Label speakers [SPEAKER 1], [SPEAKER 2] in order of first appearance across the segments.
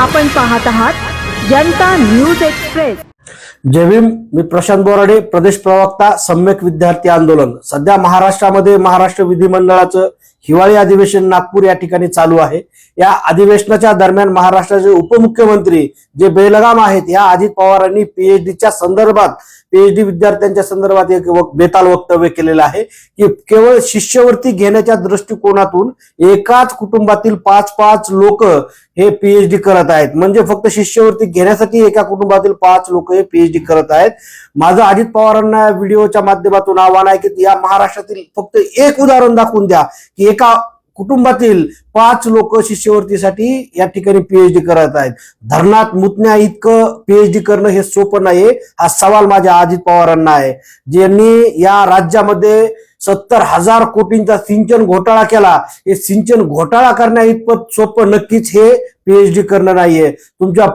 [SPEAKER 1] आपण पाहत आहात जनता न्यूज एक्सप्रेस.
[SPEAKER 2] जय भीम मी प्रशांत बोराडे प्रदेश प्रवक्ता सम्यक विद्यार्थी आंदोलन. सध्या महाराष्ट्रामध्ये महाराष्ट्र विधिमंडळाचं हिवाळी अधिवेशन नागपूर या ठिकाणी चालू आहे. या अधिवेशनाच्या दरम्यान महाराष्ट्राचे उपमुख्यमंत्री जे बेलगाम आहेत या अजित पवारांनी पीएचडीच्या संदर्भात पीएचडी विद्यार्थ्यांच्या संदर्भात एक बेताल वक्तव्य केलेलं आहे की केवळ शिष्यवृत्ती घेण्याच्या दृष्टिकोनातून एकाच कुटुंबातील पाच पाच लोक हे पीएचडी करत आहेत. म्हणजे फक्त शिष्यवृत्ती घेण्यासाठी एका कुटुंबातील पाच लोक हे पीएचडी करत आहेत. माझं अजित पवारांना व्हिडिओच्या माध्यमातून आव्हान आहे की या महाराष्ट्रातील फक्त एक उदाहरण दाखवून द्या की एका कुटुंबातील पाच लोक शिष्यवृत्तीसाठी या ठिकाणी पीएचडी करत आहेत. धरणात मुतण्या इतकं पीएचडी करणं हे सोपं नाहीये. हा सवाल माझ्या अजित पवारांना आहे. ज्यांनी या राज्यामध्ये सत्तर हजार कोटींचा सिंचन घोटाळा केला हे सिंचन घोटाळा करण्या इतपत सोपं नक्कीच हे पीएचडी करणं नाहीये. तुमच्या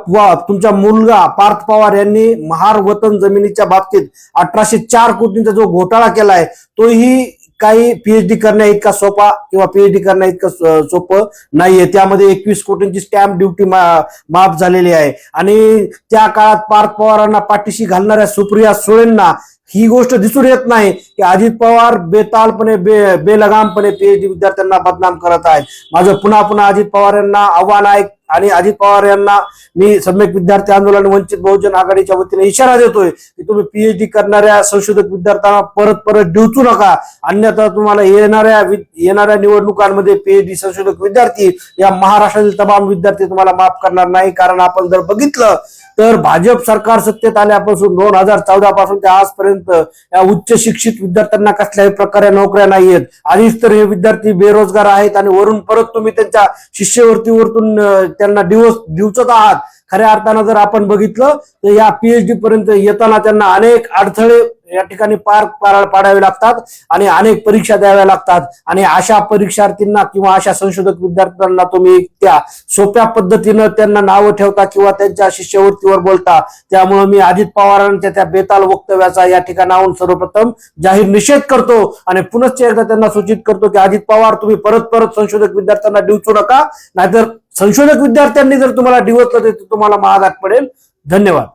[SPEAKER 2] तुमचा मुलगा पार्थ पवार यांनी महार वतन जमिनीच्या बाबतीत अठराशे चार कोटींचा जो घोटाळा केलाय तोही काही पीएचडी करण्या इतका सोपा किंवा पीएचडी करण्या इतकं सोपं नाहीये. त्यामध्ये एकवीस कोटींची स्टॅम्प ड्युटी माफ झालेली आहे. आणि त्या काळात पार्थ पवारांना पाठीशी घालणाऱ्या सुप्रिया सुळेंना ही गोष्ट दिसून येत नाही की अजित पवार बेतालपणे बे बेलगामपणे पीएचडी विद्यार्थ्यांना बदनाम करत आहेत. माझं पुन्हा पुन्हा अजित पवार यांना आव्हान आहे आणि अजित पवार यांना मी सम्यक विद्यार्थी आंदोलन वंचित बहुजन आघाडीच्या वतीने इशारा देतोय की तुम्ही पीएचडी करणाऱ्या संशोधक विद्यार्थ्यांना परत परत डिवचू नका. अन्यथा तुम्हाला येणाऱ्या येणाऱ्या निवडणुकांमध्ये पीएचडी संशोधक विद्यार्थी या महाराष्ट्रातील तमाम विद्यार्थी तुम्हाला माफ करणार नाही. कारण आपण जर बघितलं तर भाजप सरकार सत्तेत आल्यापासून दोन हजार चौदा पासून ते आजपर्यंत या उच्च शिक्षित विद्यार्थ्यांना कसल्याही प्रकारे नोकऱ्या नाहीयेत आधीच तर हे विद्यार्थी बेरोजगार आहेत आणि वरून परत तुम्ही त्यांच्या शिष्यवृत्तीवरतून त्यांना दिवस दिवचत आहात. खऱ्या अर्थानं जर आपण बघितलं तर या पीएचडी पर्यंत येताना त्यांना अनेक अडथळे या ठिकाणी पार पार- पाडावे लागतात आणि अनेक परीक्षा द्याव्या लागतात. आणि अशा परीक्षार्थींना किंवा अशा संशोधक विद्यार्थ्यांना तुम्ही त्या सोप्या पद्धतीनं त्यांना नावं ठेवता किंवा त्यांच्या शिष्यवृत्तीवर बोलता. त्यामुळे मी अजित पवारांच्या त्या बेताल वक्तव्याचा या ठिकाणाहून सर्वप्रथम जाहीर निषेध करतो आणि पुनश्च एकदा त्यांना सूचित करतो की अजित पवार तुम्ही परत परत संशोधक विद्यार्थ्यांना डिवचू नका. नाहीतर संशोधक विद्यार्थ्यांनी जर तुम्हाला डिवचलं तर तुम्हाला महागात पडेल. धन्यवाद.